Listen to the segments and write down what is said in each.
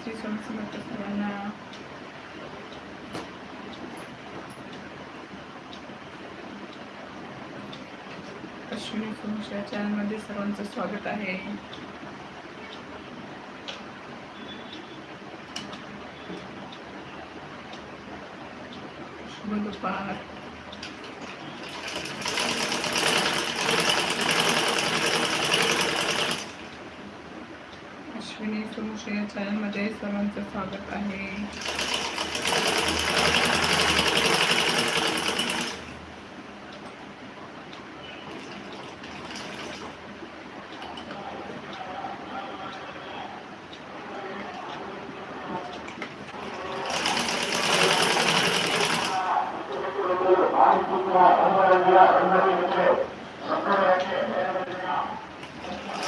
श्री स्वामी समर्थ सर्वांना अश्विनी सुमिश्रा चॅनलमध्ये सर्वांचं स्वागत आहे शुभ दुपार अश्विनी सुमुश्री या चॅनलमध्ये सर्वांचं स्वागत आहे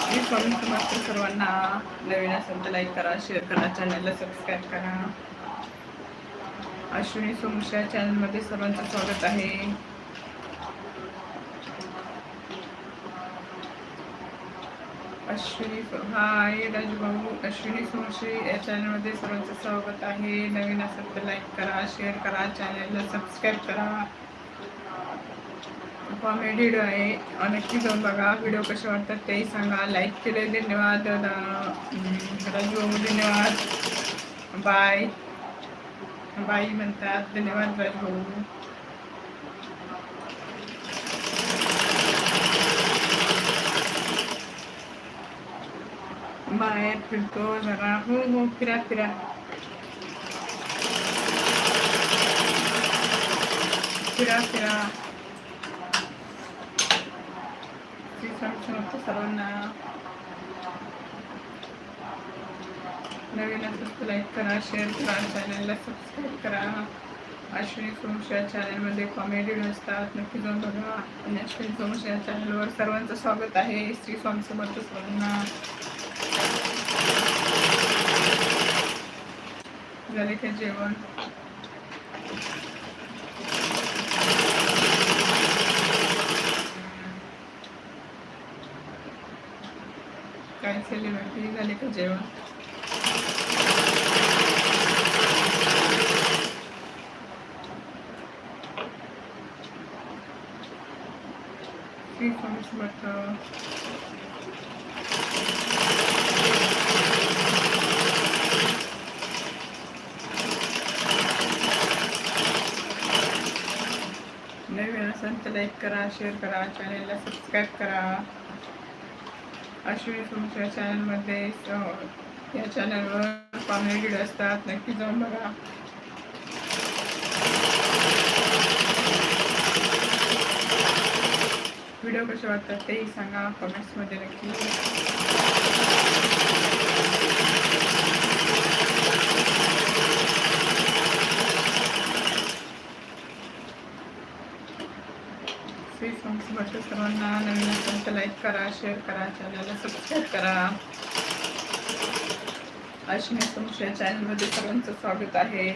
मी स्वामी समर्थ सर्वांना नवीन असेल तर लाईक करा शेअर करा चॅनलला सबस्क्राईब करा. अश्विनी सोमशा चॅनलमध्ये सर्वांचं स्वागत आहे. अश्विनी हाय राजभाऊ अश्विनी सोमशी या चॅनलमध्ये सर्वांचं स्वागत आहे. नवीन असेल तर लाईक करा शेअर करा चॅनलला सबस्क्राईब करा. कॉमेडी व्हिडिओ आहे. नक्की जाऊन बघा. व्हिडिओ कसे वाटतात तेही सांगा. लाईक केले धन्यवाद राजभाऊ धन्यवाद. बाय बाई म्हणतात. धन्यवाद राजभाऊ बाहेर फिरतो जरा. हो हो फिरा फिरा. फिरा फिरा. श्री स्वामी समर्थ सर्वांना. नवीन असेल लाईक करा शेअर करा चॅनलला सबस्क्राईब करा. अश्विनी सोमश या चॅनलमध्ये कॉमेडी असतात नक्की जाऊन बघा. आणि अश्विनी सोमश या चॅनलवर सर्वांचं स्वागत आहे. श्री स्वामी समर्थ सर्वांना. झाले का जेवण? काय सेलिब्रिटी झाले का जेवण? श्री स्वामी समर्थ नवीन असेल तर लाईक करा शेअर करा चॅनेलला सबस्क्राईब करा. अश्विनी तुमच्या चॅनलमध्ये या चॅनलवर कॉमेडी असतात. नक्की जाऊन बघा. व्हिडिओ कसे वाटतात तेही सांगा. कमेंट्समध्ये नक्की. सर्वांना नवीन लाईक करा शेअर करा चॅनलला सबस्क्राईब करा. अश्विनी तुमच्या चॅनलमध्ये सर्वांचं स्वागत आहे.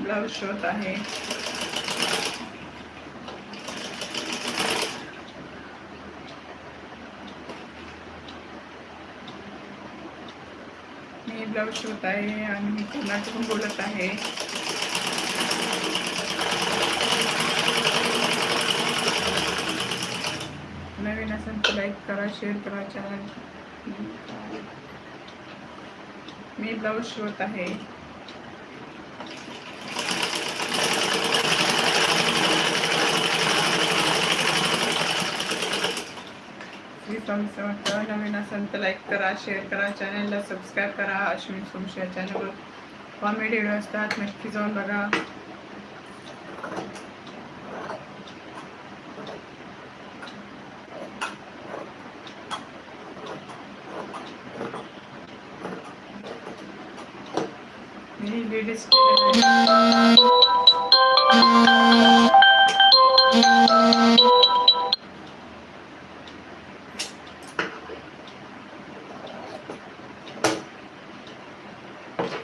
ब्लाऊज शिवत आहे. मी ब्लाऊज शिवत आहे आणि मी कर्नाटकून बोलत आहे. नवीन असेल तर लाईक करा शेअर करा चॅनल मी ब्लाऊज शिवत आहे. स्वामी समर्थ नवीन असेल तर लाईक करा शेअर करा चॅनलला सबस्क्राईब करा अश्विन सोमशी या चॅनलवर कॉमेडी व्हिडिओ असतात नक्की जाऊन बघा. मी लेडीज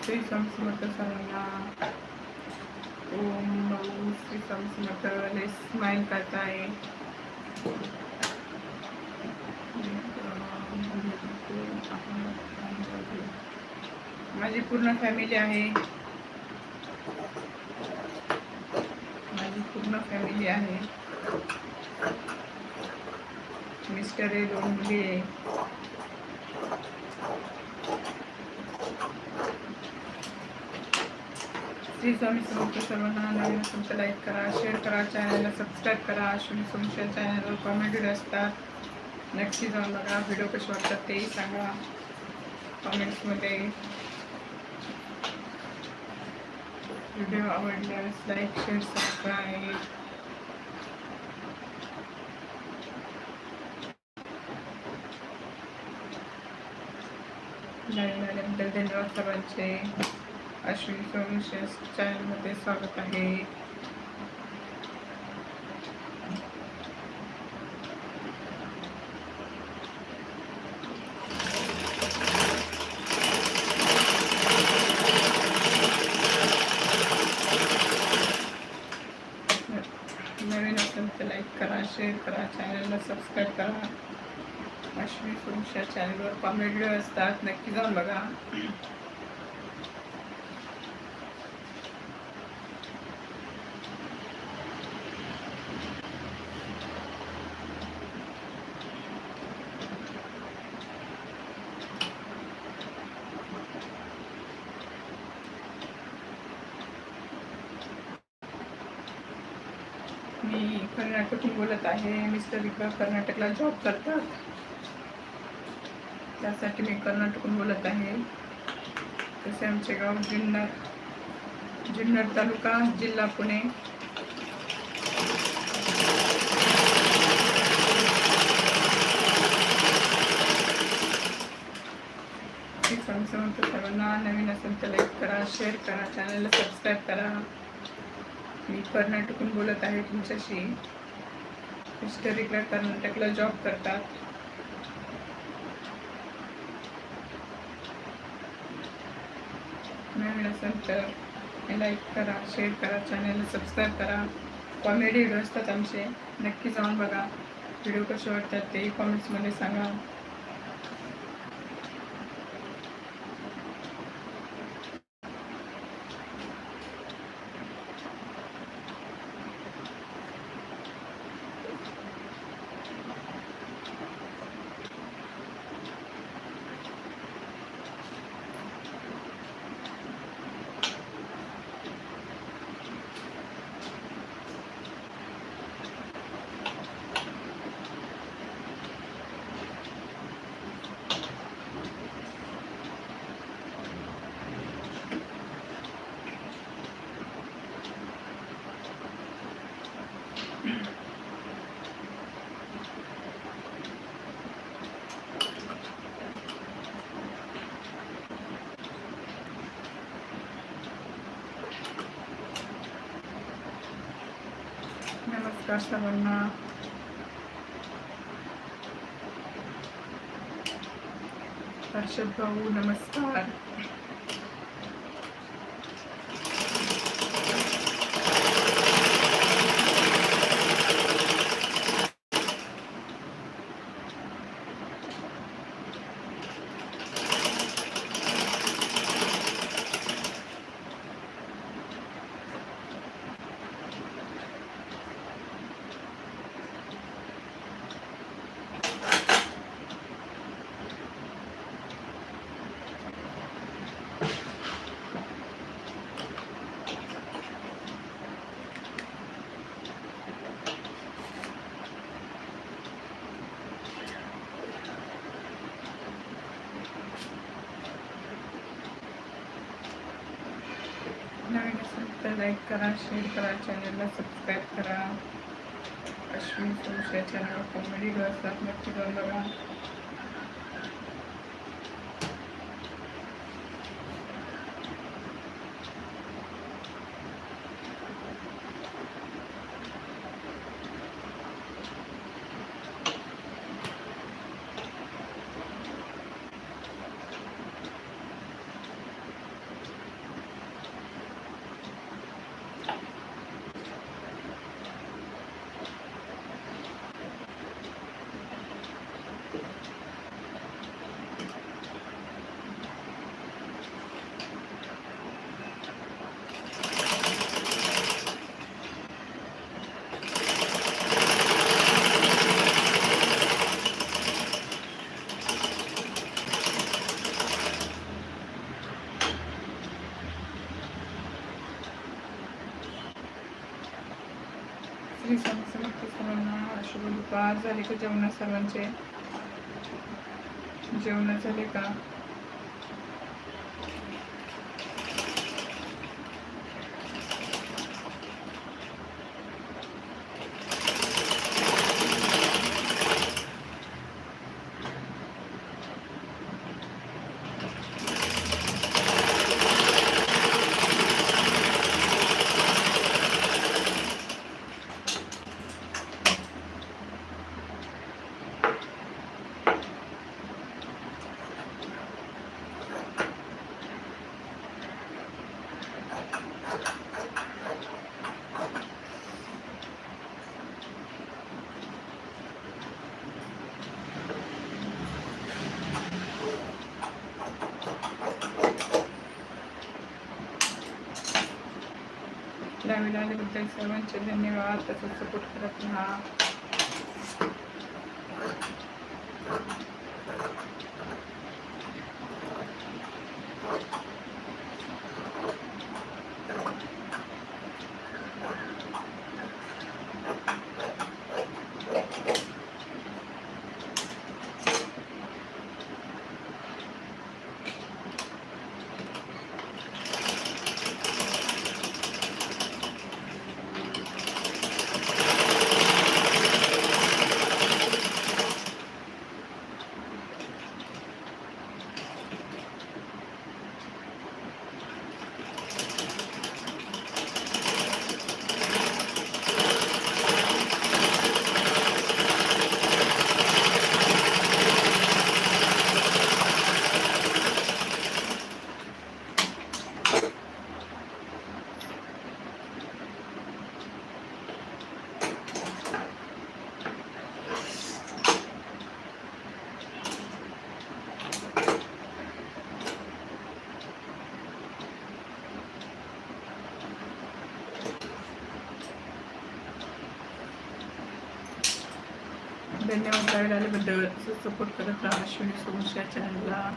श्री स्वामी समर्थ सर्वांना ओम नऊ श्री स्वामी समर्थ लय स्माईल करताय माझी पूर्ण फॅमिली आहे. माझी पूर्ण फॅमिली आहे. मिस्टर आहे दोन मुली आहे. श्री स्वामी समर्थ नवीन असेल तर लाईक करा शेअर करा चॅनलला सबस्क्राईब करा अश्विनी सोमशेर चॅनलवर कॉमेडी असतात नक्की जाऊन बघा व्हिडिओ कसे वाटतात तेही सांगा। कॉमेंट्समध्ये व्हिडिओ आवडल्यास लाईक शेअर सबस्क्राईब धन्यवाद सर्वांचे अश्विनी सोमशेष चॅनलमध्ये स्वागत आहे. नवीन असेल तर लाईक करा शेअर करा चॅनलला सबस्क्राईब करा. अश्विनी सोमशेष चॅनलवर कॉमेडी असतात नक्की जाऊन बघा. मी कर्नाटकहून बोलत आहे. मिस्टर इकडं कर्नाटकला जॉब करतात. त्यासाठी मी कर्नाटकहून बोलत आहे. तसे आमचे गाव जुन्नर जुन्नर तालुका जिल्हा पुणे. समर्थ सर्वांना नवीन असेल तर लाईक करा शेअर करा चॅनलला सबस्क्राईब करा. मी कर्नाटकून बोलत आहे तुमच्याशी. मिस्टर इकडे कर्नाटकला जॉब करतात. नवीन असेल तर लाईक करा शेअर करा चॅनलला सबस्क्राईब करा. कॉमेडी व्हिडिओ असतात आमचे. नक्की जाऊन बघा. व्हिडिओ कसे वाटतात तेही कॉमेंट्समध्ये सांगा. नमस्कार सर्वांना हर्षद भाऊ नमस्कार नवीन असेल तर लाईक करा शेअर करा चॅनलला सबस्क्राईब करा. अश्विनी सोशा चॅनल कॉमेडी असतात नक्की जाऊन बघा झाले का? जेवणा सर्वांचे? जेवण झाले का? लाईव्ह आल्याबद्दल सर्वांचे धन्यवाद. तसंच सपोर्ट करत राहा. धन्यवाद लाईव्ह आल्याबद्दल सपोर्ट करत राहा. अश्विनी सोमशा चॅनलला